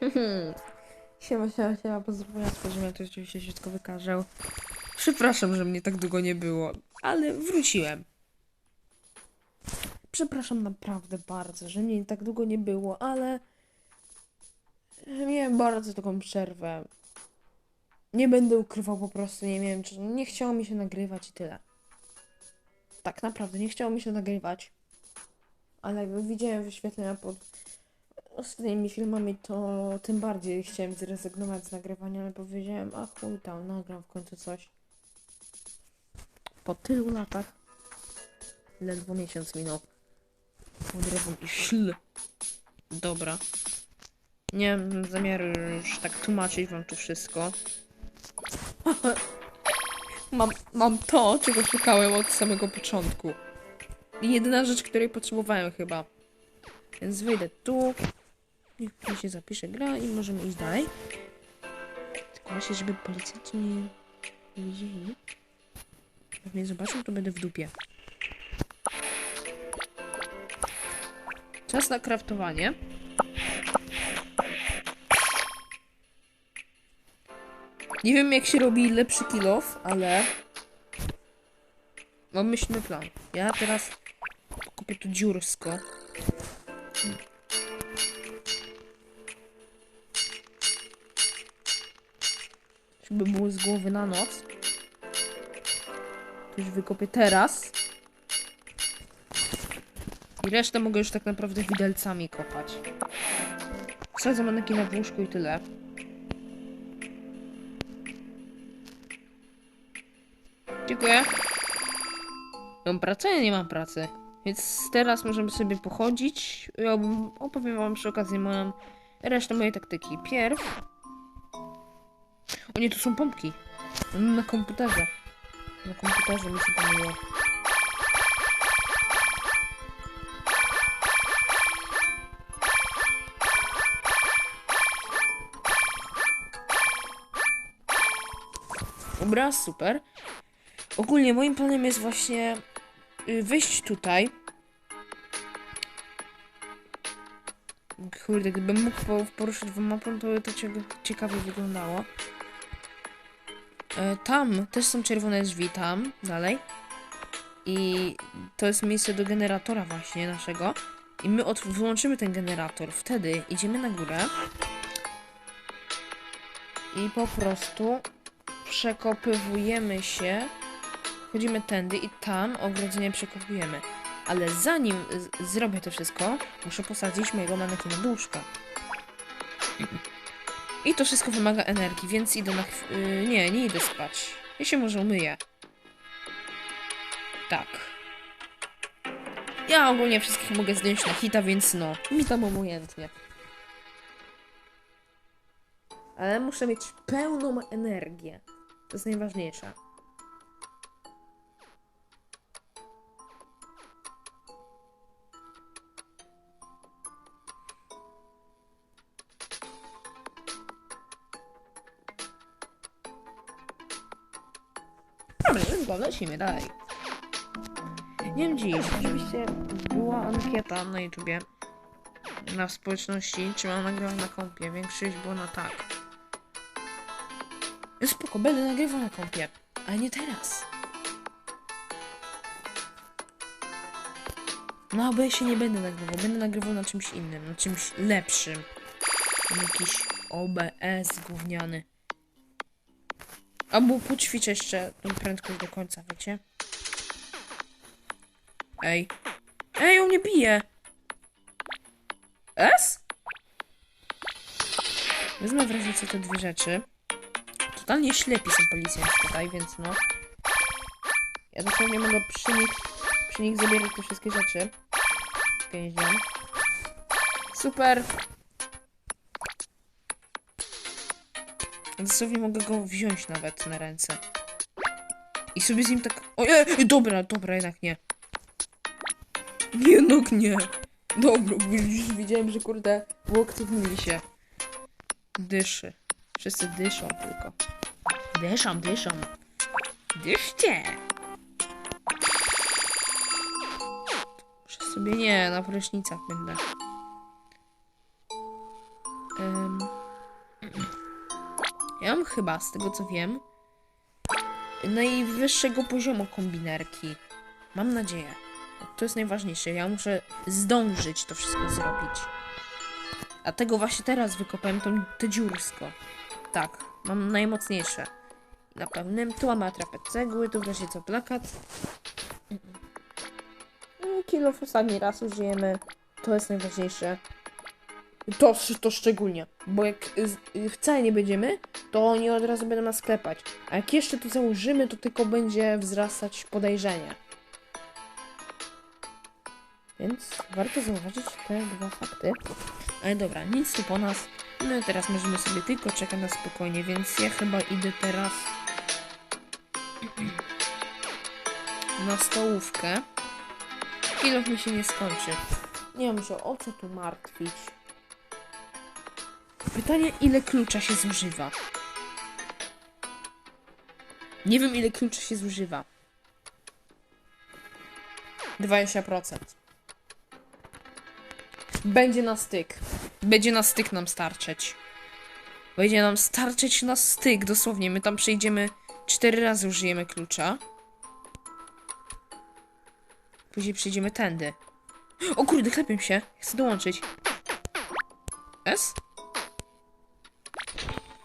Siema, siema, siema, pozdrowienia, że to oczywiście tylko wykażę. Przepraszam, że mnie tak długo nie było, ale wróciłem. Przepraszam naprawdę bardzo, że mnie tak długo nie było, ale miałem bardzo taką przerwę. Nie będę ukrywał po prostu, nie wiem, czy nie chciało mi się nagrywać i tyle. Tak naprawdę, nie chciało mi się nagrywać. Ale jak widziałem wyświetlenia pod ostatnimi filmami, to tym bardziej chciałem zrezygnować z nagrywania, ale powiedziałem, a chuj tam, nagram w końcu coś. Po tylu latach. Ledwo miesiąc minął. Odrywam i szl. Dobra. Nie mam zamiaru już tak tłumaczyć wam tu wszystko. mam, mam to, czego szukałem od samego początku. Jedyna rzecz, której potrzebowałem chyba. Więc wyjdę tu. Niech mi się zapisze gra i możemy iść dalej. Tylko właśnie, żeby policjanci nie widzieli. Jak mnie zobaczą, to będę w dupie. Czas na kraftowanie. Nie wiem jak się robi lepszy kilof, ale mam myślny plan. Ja teraz kupię tu dziursko. Żeby było z głowy na noc. To już wykopię teraz. I resztę mogę już tak naprawdę widelcami kopać. Wsadzę manekina w łóżku i tyle. Dziękuję. Mam pracę? Ja nie mam pracy. Więc teraz możemy sobie pochodzić. Opowiem wam przy okazji moją resztę mojej taktyki. Pierw. O nie, tu są pompki. Na komputerze. Na komputerze mi się pomyliło. Dobra, super. Ogólnie moim planem jest właśnie y, wyjść tutaj. Kurde, gdybym mógł po- poruszyć wam mapą, to by to cie- ciekawie wyglądało. E, tam też są czerwone drzwi, tam, dalej. I to jest miejsce do generatora właśnie naszego. I my wyłączymy ten generator. Wtedy idziemy na górę. I po prostu przekopywujemy się. Chodzimy tędy i tam ogrodzenie przekopujemy. Ale zanim zrobię to wszystko, muszę posadzić mojego manekina do łóżka. I to wszystko wymaga energii, więc idę na yy, Nie, nie idę spać. Ja się może umyję. Tak. Ja ogólnie wszystkich mogę zdjąć na hita, więc no, mi tam obojętnie. Ale muszę mieć pełną energię. To jest najważniejsze. Lecimy dalej. Nie wiem dziś, oczywiście była ankieta na YouTubie, na społeczności, czy mam nagrywać na kompie. Większość było na tak. Spoko, będę nagrywał na kompie, ale nie teraz. No, bo ja się nie będę nagrywał, będę nagrywał na czymś innym, na czymś lepszym. Jakiś OBS gówniany. Albo poćwiczę jeszcze tą prędkość do końca, wiecie? Ej. Ej, on mnie bije! S? Wezmę w razie co te dwie rzeczy. Totalnie ślepi są policjanci tutaj, więc no. Ja dosłownie mogę przy nich, przy nich zabierać te wszystkie rzeczy. Pięźniam. Super! Dosłownie mogę go wziąć nawet na ręce. I sobie z nim tak... Ojej, dobra, dobra, jednak nie. Nie, no nie. Dobra, bo już widziałem, że kurde, uaktywnili się. Dyszy. Wszyscy dyszą tylko. Dyszą, dyszą. Dyszcie! Muszę sobie nie, na prysznicach będę. Mam chyba, z tego co wiem, najwyższego poziomu kombinerki. Mam nadzieję. To jest najważniejsze. Ja muszę zdążyć to wszystko zrobić. A tego właśnie teraz wykopałem tą, te dziursko. Tak, mam najmocniejsze. Na pewnym. Tu mamy atrapę cegły, tu wreszcie co plakat. Mm, Kilo w ostatni raz użyjemy. To jest najważniejsze. To, to szczególnie. Bo jak wcale nie będziemy, to oni od razu będą nas klepać. A jak jeszcze to założymy, to tylko będzie wzrastać podejrzenie. Więc warto zauważyć te dwa fakty. Ale dobra, nic tu po nas. My teraz możemy sobie tylko czekać na spokojnie, więc ja chyba idę teraz na stołówkę. Kilof mi się nie skończy. Nie mam się o co tu martwić. Pytanie, ile klucza się zużywa? Nie wiem, ile klucza się zużywa. 20%. Będzie na styk. Będzie na styk nam starczyć. Będzie nam starczyć na styk, dosłownie. My tam przejdziemy cztery razy użyjemy klucza. Później przejdziemy tędy. O kurde, klepię się. Chcę dołączyć. S?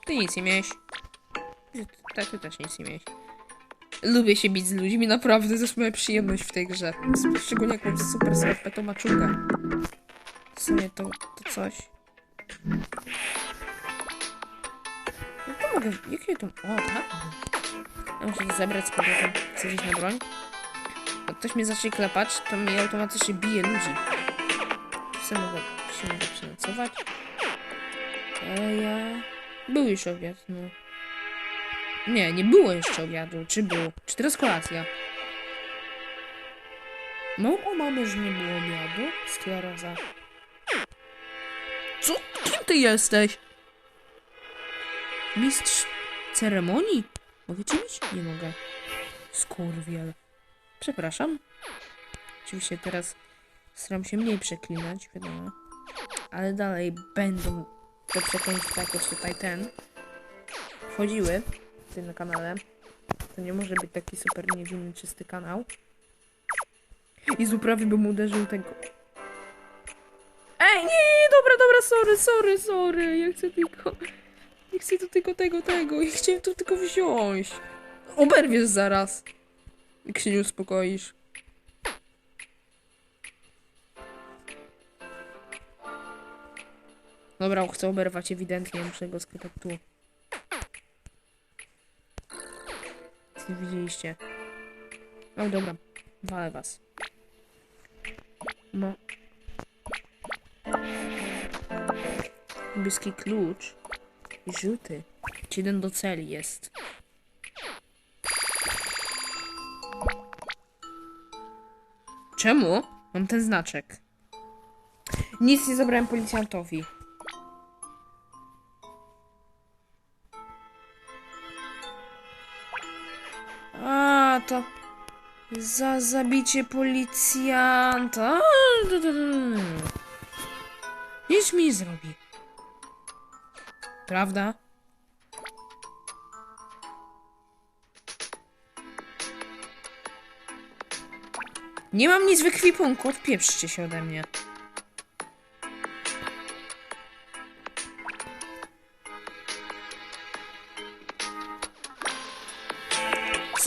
Ty nic nie miałeś. Ty, ty, też nic nie miałeś. Lubię się bić z ludźmi, naprawdę, to jest moja przyjemność w tej grze. Szczególnie jak mam super skarpetą maczugę. W sumie to, to coś. No to mogę, jakie to... O, tak? Ja muszę to zebrać z powrotem. Chcę iść na broń? Jak ktoś mnie zacznie klepać, to mi automatycznie bije ludzi. Co mogę się mogę przenocować? Ale ja... Był już obiad, no. Nie, nie było jeszcze obiadu. Czy było? Czy teraz kolacja? No, o mamy, że nie było obiadu. Skleroza. Co? Kim ty jesteś? Mistrz ceremonii? Mogę cię mieć? Nie mogę. Skurwiel. Przepraszam. Oczywiście teraz staram się mniej przeklinać, wiadomo. Ale dalej będą te przekleństwa jakoś tutaj ten wchodziły w tym kanale. To nie może być taki super niewinny, czysty kanał. I z prawie bym uderzył tego. Ej, nie, nie, dobra, dobra, sorry, sorry, sorry. Ja chcę tylko. Ja chcę tu tylko tego, tego. Ja chciałem tu tylko wziąć. Oberwiesz zaraz. Jak się nie uspokoisz. Dobra, chcę oberwać ewidentnie, muszę go sklepać tu. Nie widzieliście. O, dobra. Walę was. No. Niebieski klucz. Żółty. Jeden do celi jest. Czemu? Mam ten znaczek. Nic nie zabrałem policjantowi. Za zabicie policjanta. Nic mi nie zrobi. Prawda? Nie mam nic w ekwipunku, odpieprzcie się ode mnie.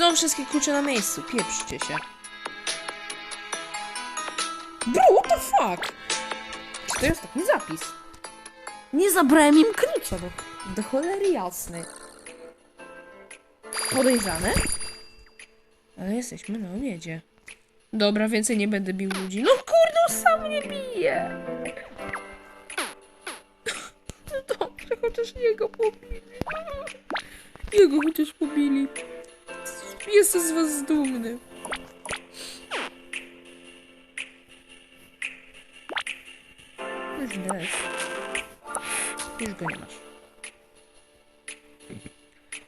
Są wszystkie klucze na miejscu, pieprzcie się. Bro, what the fuck? Czy to jest taki zapis? Nie zabrałem im klucza do, do cholery jasnej. Podejrzane? Ale jesteśmy na obiedzie. Dobra, więcej nie będę bił ludzi. No kurde, on sam mnie bije. No dobrze, chociaż jego pobili. Jego chociaż pobili. Jestem z was dumny. Już dres. Już go nie masz.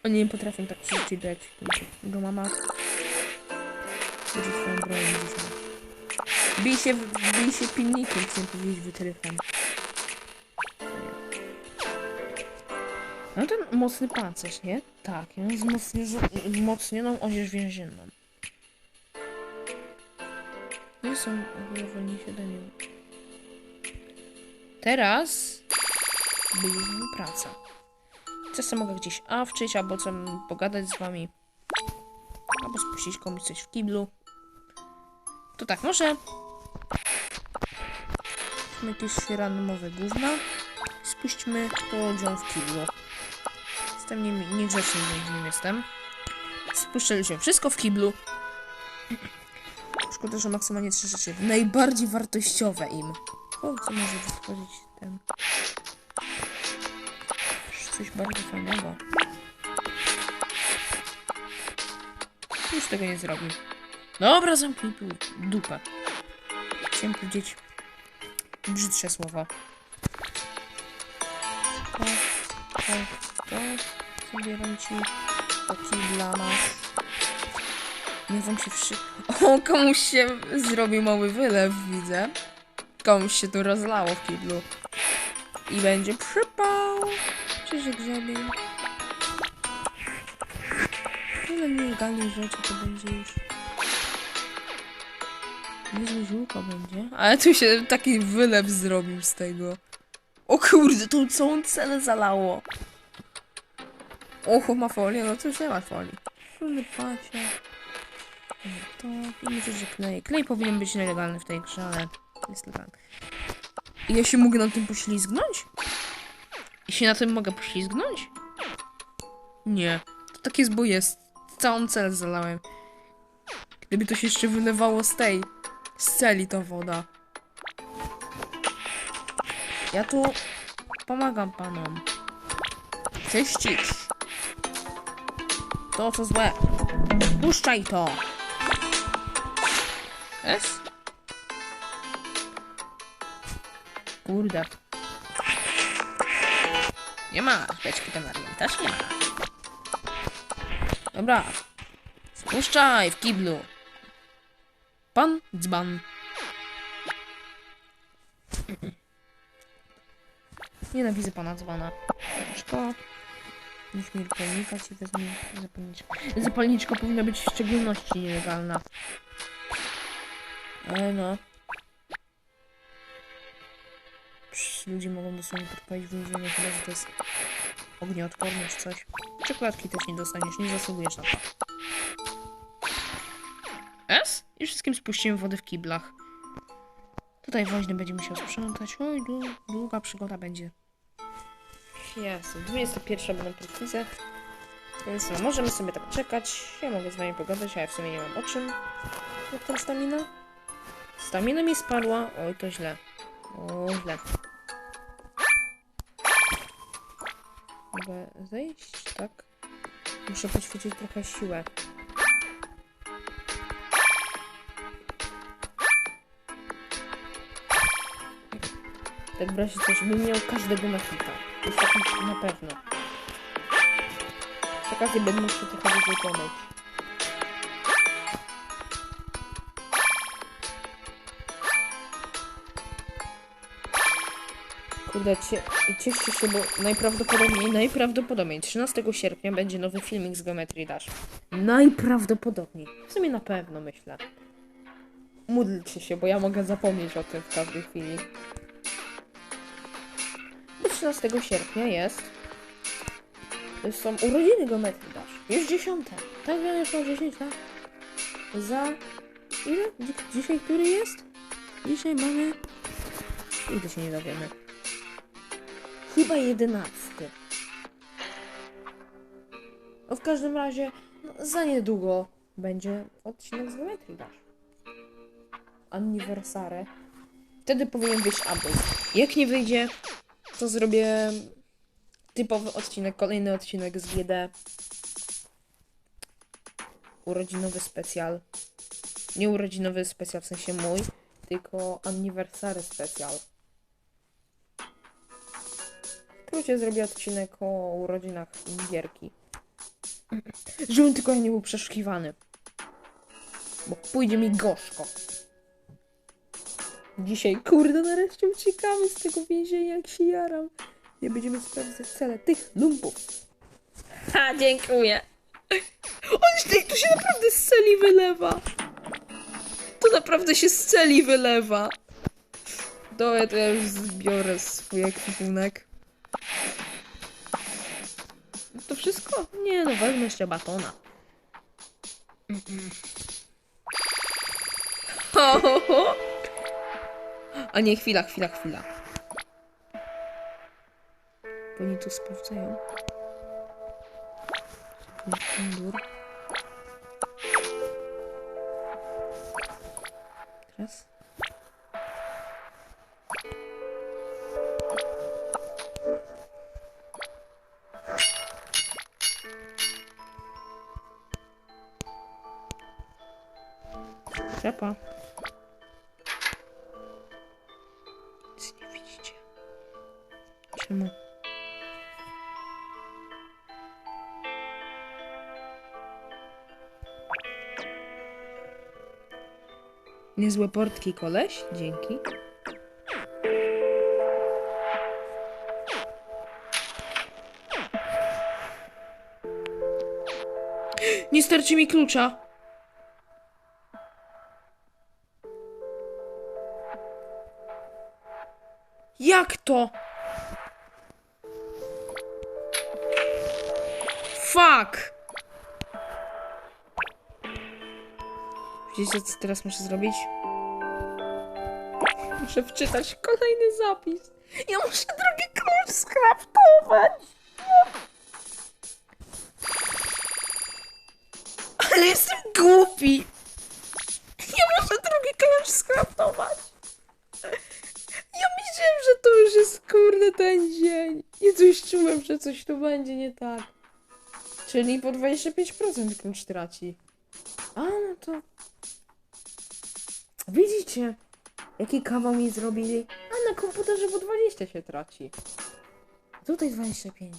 Oni nie potrafią tak przerzucić do ekwipunku. Jego mama będzie swoją bronią dzisiaj. Bij się, w- bij się pilnikiem, chcę powiedzieć wytrychem. No ten mocny pancerz, nie? Tak, wzmocni, wzmocnioną odzież więzienną. Nie są ogólnie się do niego. Teraz byliśmy praca. Czasem mogę gdzieś awczyć, albo co pogadać z wami. Albo spuścić komuś coś w kiblu. To tak, może... Jakieś randomowe gówna. Spuśćmy to dzią w kiblu. Jestem nie, niegrzeczny nim jestem. Spuszczaliśmy wszystko w kiblu. Szkoda, że maksymalnie trzy rzeczy. Najbardziej wartościowe im. O, co może wychodzić ten. Coś bardzo fajnego. Już tego nie zrobił. Dobra, zamknij tu dupę. Chciałem powiedzieć brzydsze słowa. To, to, to. Zabieram ci do kibla masz. Niech wam się wszy... O, komuś się zrobił mały wylew, widzę. Komuś się tu rozlało w kiblu. I będzie przypał. Czy się grzebie? Tyle nielegalnych rzeczy to będzie już. Niezłe ziółko będzie. Ale tu się taki wylew zrobił z tego. O kurde, tą całą cenę zalało. Och, ma folię, no to już nie ma folii. Szulny pacie. To myślę, że klej. Klej powinien być nielegalny w tej grze, ale jest legalny. I ja się mogę na tym poślizgnąć? I się na tym mogę poślizgnąć? Nie. To tak jest, bo jest. Całą celę zalałem. Gdyby to się jeszcze wylewało z tej, z celi ta woda. Ja tu pomagam panom. Czyścić. To co złe. Puszczaj to. Es? Kurde. Nie ma. Beczki kanarian też nie ma. Dobra. Spuszczaj w kiblu. Pan dzban. Nienawidzę pana dzbana. Szkoda. Niech mi zapalnika ci wezmę zapalniczkę. Zapalniczka powinna być w szczególności nielegalna. Ale no. Przecież ludzie mogą dosłownie podpalić w więzieniu, chyba że to jest ognioodporne czy coś. Czekoladki też nie dostaniesz, nie zasługujesz na to. S? I wszystkim spuściłem wodę w kiblach. Tutaj woźny będzie musiał sprzątać. Oj, dłu- długa przygoda będzie. Jezu, 21 będą precyzje. Więc no, możemy sobie tak czekać. Ja mogę z wami pogadać, ja w sumie nie mam o czym. Jak tam stamina? Stamina mi spadła. Oj, to źle. O, źle. Mogę zejść, tak? Muszę poćwiczyć trochę siłę. Tak w razie coś, bym miał każdego na hita. Tak na pewno. Przy okazji będę musiał trochę pomyć. Kurde, cie, cieszcie się, bo najprawdopodobniej, najprawdopodobniej 13 sierpnia będzie nowy filmik z Geometry Dash. Najprawdopodobniej. W sumie na pewno, myślę. Módlcie się, bo ja mogę zapomnieć o tym w każdej chwili. Bo 13 sierpnia jest... Są urodziny Geometry Dash. Już dziesiąte. Tak, ja już mam 10 lat. Za... Ile? Dzi- Dzisiaj który jest? Dzisiaj mamy... Nigdy się nie dowiemy. Chyba jedenasty. No w każdym razie, no, za niedługo będzie odcinek z Geometry Dash. Anniversary. Wtedy powinien wyjść update. Jak nie wyjdzie, to zrobię typowy odcinek, kolejny odcinek z GD. Urodzinowy specjal. Nie urodzinowy specjal w sensie mój, tylko anniversary specjal. W zrobię odcinek o urodzinach Gierki. Żebym tylko nie był przeszukiwany. Bo pójdzie mi gorzko. Dzisiaj, kurde, nareszcie uciekamy z tego więzienia, jak się jaram. Nie będziemy sprawdzać cele tych lumpów. Ha, dziękuję. On się, tu się naprawdę z celi wylewa. To naprawdę się z celi wylewa. Dobra, to ja już zbiorę swój ekwipunek. To wszystko? Nie, no wezmę jeszcze batona. Ho, ho, ho. A nie, chwila, chwila, chwila. Bo oni tu sprawdzają. Mundur. Teraz. Trzepa. Czemu? Niezłe portki, koleś. Dzięki. Nie starczy mi klucza. Jak to? Fuck! Wiecie, co teraz muszę zrobić? Muszę wczytać kolejny zapis. Ja muszę drugi klucz skraftować. Ale jestem głupi. Ja muszę drugi klucz skraftować. Ja myślałem, że to już jest kurde ten dzień. I coś czułem, że coś tu będzie nie tak. Czyli po 25% klucz traci. A, no to... Widzicie? Jaki kawał mi zrobili? A na komputerze po 20 się traci. Tutaj 25.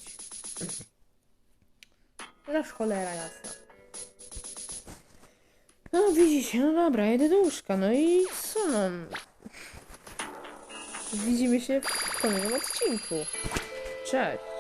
Nasz cholera jasna. No widzicie, no dobra, jedę do łóżka, no i co no? Widzimy się w kolejnym odcinku. Cześć!